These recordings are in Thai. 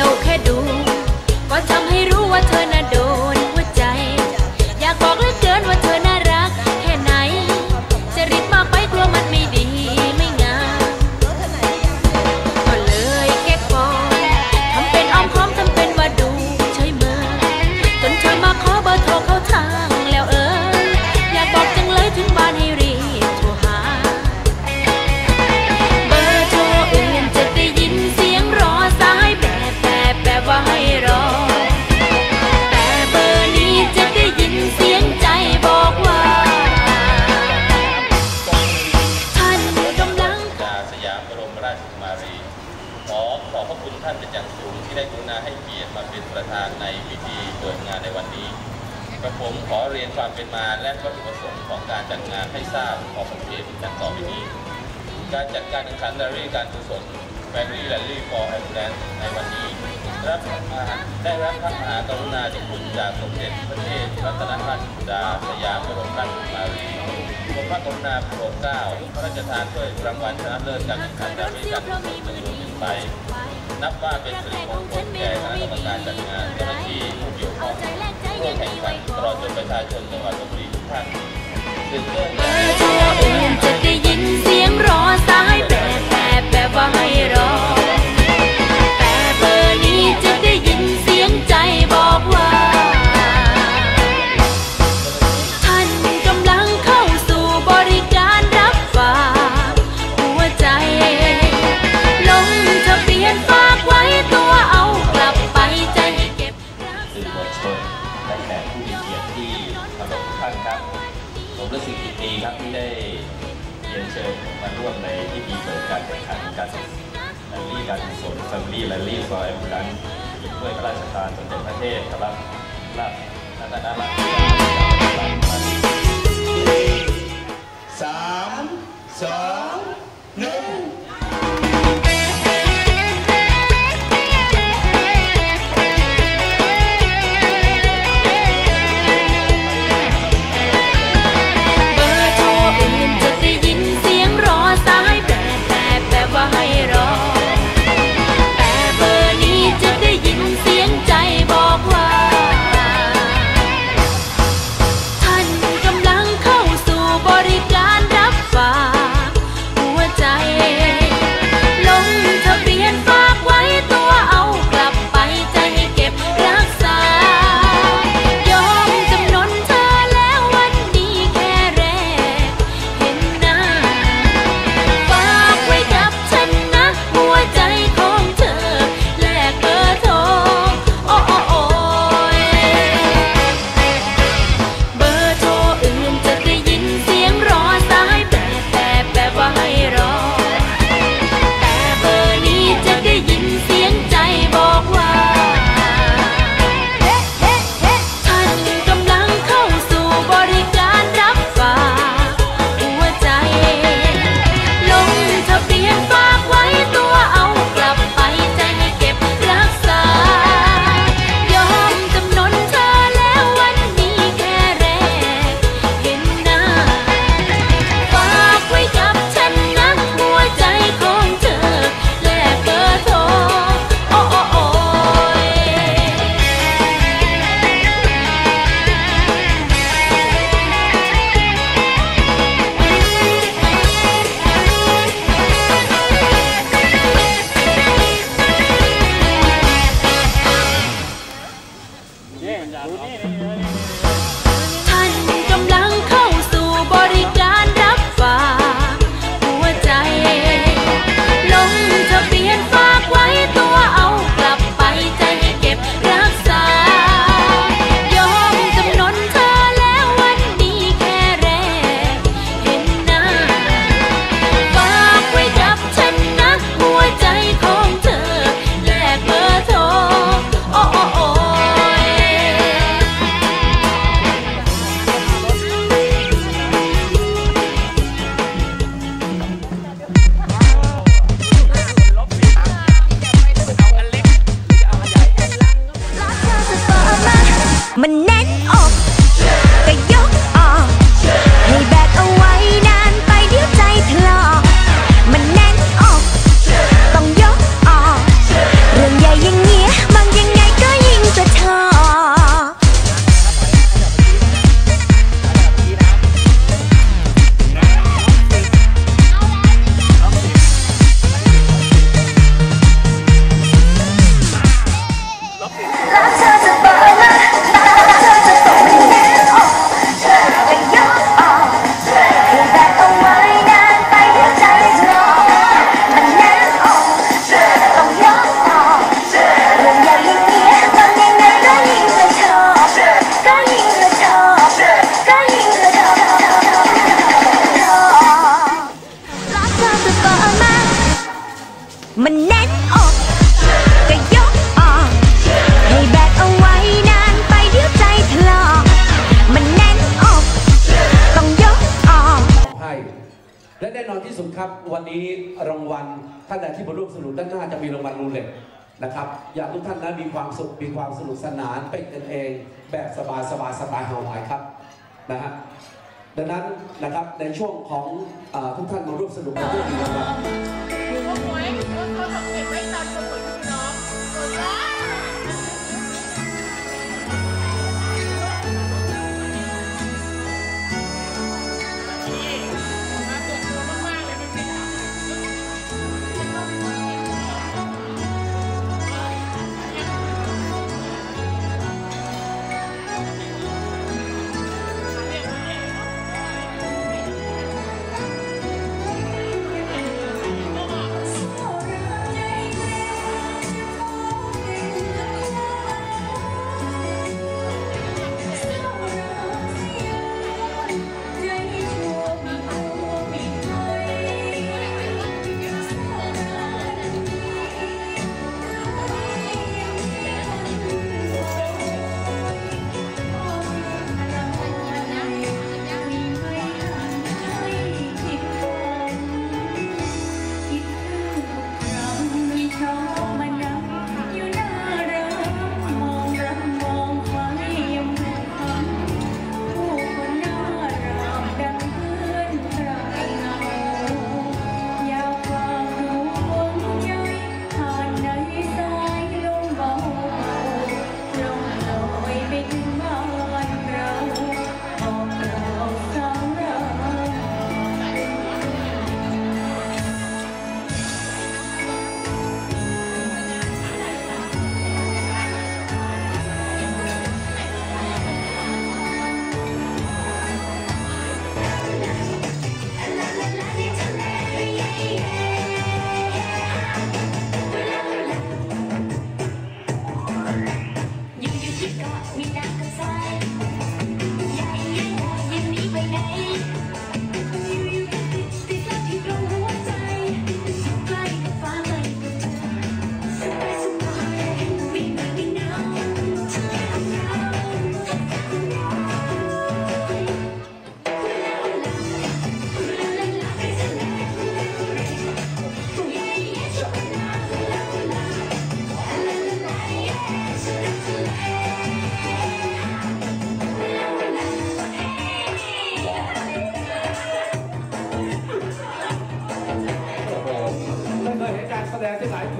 ยวแค่ดู ก็ทำให้รู้ว่าเธอน่ะโดน งานให้ทราบขอสังเกตดังต่อไปนี้ การจัดการแข่งขันแรลลี่การกุศลแฟรี่แรลลี่ฟอร์แอมบูเลนในวันนี้รับได้รับพระมหากรุณาธิคุณจากสมเด็จพระเทพรัตนราชสุดาสยามบรมราชกุมารีทรงพระกรุณาโปรดเกล้าพระราชทานถ้วยรางวัลชนะเลิศการแข่งขันแรลลี่การกุศลจำนวนหนึ่งใบนับว่าเป็นสิริมงคลแก่คณะกรรมการจัดงานเจ้าหน้าที่ผู้เกี่ยวข้องผู้แข่งขันตลอดจนประชาชนจังหวัดลบบุรีทุกท่าน เธองเบอร์โทรอื่นจะได้ยินเสียงรอสาย มาร่วมในพิธีเปิดการแข่งขันการแรลลี่การกุศลแฟมิลี่แรลลี่ฟอร์แอมบูลันด้วยพระราชทานสมเด็จพระเทพครับราชรัตนราชสุดาสยามบรมราชกุมาสามสองหนึ่ง Man. และแน่นอนที่สุดครับ วันนี้รางวัลท่านใดที่มาร่วมสนุกด้านหน้าจะมีรางวัลรูเล็ตนะครับ อยากทุกท่านนั้นมีความสุขมีความสนุกสนานเป็นกันเอง แบบสบายสบายสไตล์ฮาวายครับนะฮะดังนั้นนะครับในช่วงของอทุกท่านมาร่วมสนุกมาร่วมมีรางวัล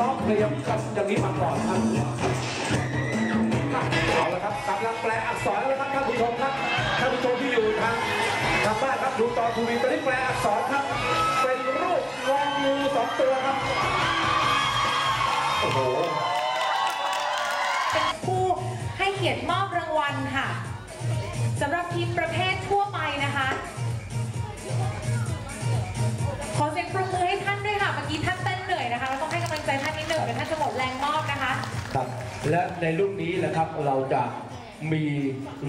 ราะเพลงกับอย่างนี้มาก่อนครับเอาละครับกำลังแปลอักษรแล้วครับท่านผู้ชมครับท่านผู้ชมที่อยู่ทางทางบ้านครับดูตอนทูวีตอนนี้แปลอักษรครับ เป็นรูปงองูสองตัวครับโอ้โหเป็นผู้ให้เกียรติมอบรางวัลค่ะสำหรับทีมประเภททั่วไป ในรุ่นนี้นะครับเราจะมี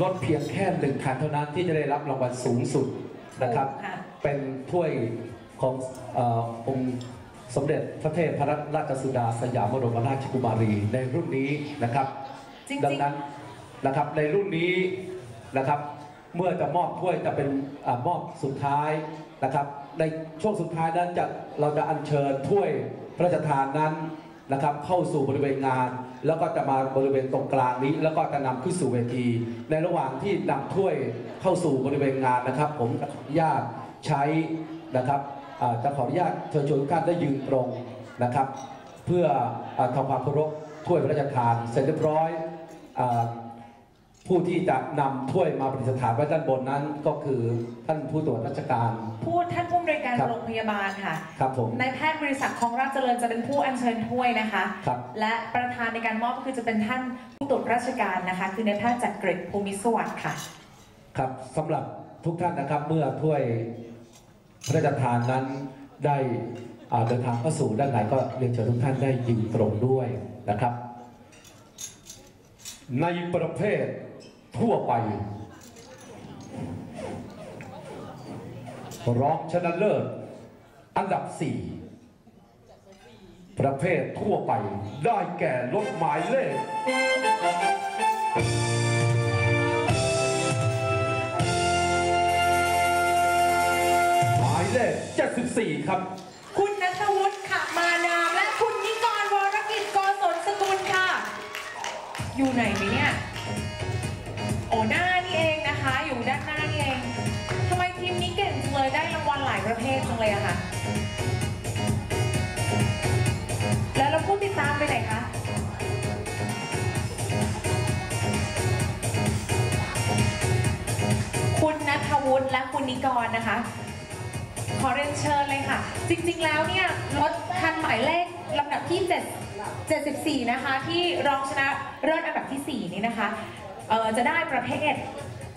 รถเพียงแค่หนึ่งคันเท่านั้นที่จะได้รับรางวัลสูงสุดนะครับค่ะเป็นถ้วยของเออองค์สมเด็จพระเทพพระราชสุดาสยามบรมราชกุมารีในรุ่นนี้นะครับจริงๆดังนั้นนะครับในรุ่นนี้นะครับเมื่อจะมอบถ้วยจะเป็นอามอบสุดท้ายนะครับ ในช่วงสุดท้ายนั้นจะเราจะอัญเชิญถ้วยพระราชทานนั้นนะครับ เข้าสู่บริเวณงาน แล้วก็จะมาบริเวณตรงกลางนี้ แล้วก็จะนำขึ้นสู่เวที ในระหว่างที่นำถ้วยเข้าสู่บริเวณงานนะครับ ผมขออนุญาตใช้นะครับจะขออนุญาตเชิญชวนทุกท่านได้ยืนตรงนะครับ เพื่อทำความเคารพถ้วยพระราชทานเสร็จเรียบร้อยอ ผู้ที่จะนำถ้วยมาประดิษฐานไว้ด้านบนนั้น ก็คือท่านผู้ตรวจราชการ พูดท่านผู้อำนวยการครับ โรงพยาบาลค่ะครับผม นายแพทย์บริษัทของราชเจริญจะเป็นผู้อัญเชิญถ้วยนะคะ ครับ และประธานในการมอบก็คือจะเป็นท่านผู้ตรวจราชการนะคะ คือนายแพทย์จักริดภูมิสวัสดิ์ค่ะ ครับสำหรับทุกท่านนะครับเมื่อถ้วยพระราชทานนั้นได้อ่าเดินทางเข้าสู่ด้านในก็เรียนเชิญทุกท่านได้ยืนตรงด้วยนะครับ ในประเภท ทั่วไป รองชนะเลิศ อันดับ 4 ประเภททั่วไปได้แก่รถหมายเลขหมายเลข 74 74ครับ คุณนัทวุฒิขมานามและคุณนิกรวรกิจโกศลสกุลค่ะ อยู่ไหนไหมเนี่ย เลยอะค่ะ แล้วเราผู้ติดตามไปไหนคะคุณนัทวุฒิและคุณนิกรนะคะ ขอเรียนเชิญเลยค่ะ จริงๆแล้วเนี่ยรถคันหมายเลขลำดับที่ 7 74 นะคะ ที่รองชนะเลิศอันดับที่ 4 นี้นะคะจะได้ประเภท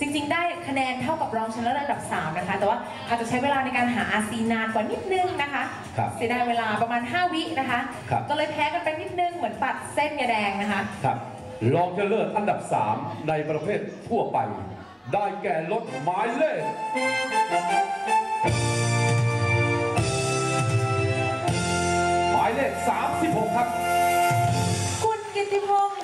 จริงๆ ได้คะแนนเท่ากับรองชนะเลิศอันดับ 3 นะคะ แต่ว่าอาจจะใช้เวลาในการหา RC นานกว่านิดนึงนะคะครับเสียดายเวลาประมาณ 5 วินะคะ ครับก็เลยแพ้กันไปนิดนึงเหมือนปัดเส้นยาแดงนะคะ ครับรองชนะเลิศอันดับ 3 ในประเภททั่วไป ได้แก่รถหมายเลขหมายเลข36 ครับ คุณกิติพงศ์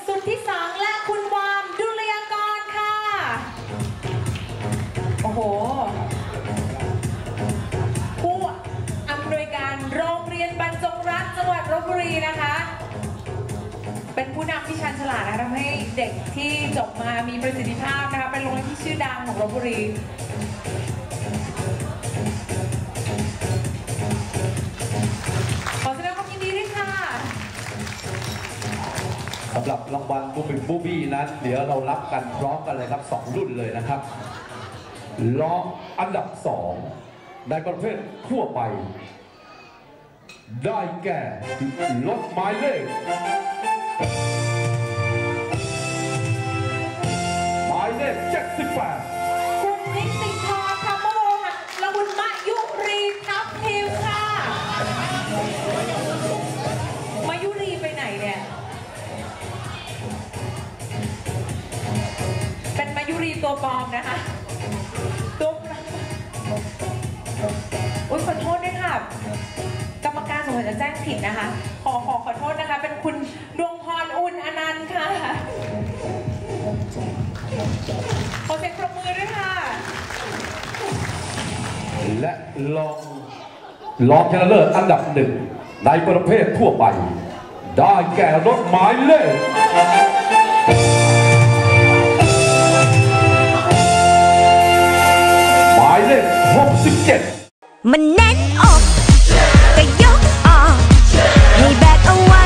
รีนะคะ เป็นผู้นำที่ชันฉลาดนะคะทำให้เด็กที่จบมามีประสิทธิภาพนะคะเป็นโรงเรียนที่ชื่อดังของลบบุรีขอแสดงความยินดีด้วยค่ะสำหรับรางวัลบูบิบูบี้นั้นเดี๋ยวเรารับกันพร้อมกันเลยครับ 2 รุ่นเลยนะครับล้ออันดับ 2 ในประเภททั่วไป ได้แก่รถหมาย และรองรองชนะเลิศอันดับหนึ่งในประเภททั่วไป ได้แก่รถหมายเลขหมายเลข 67 มันแน่นอกก็ยกออกให้แบกเอาไว้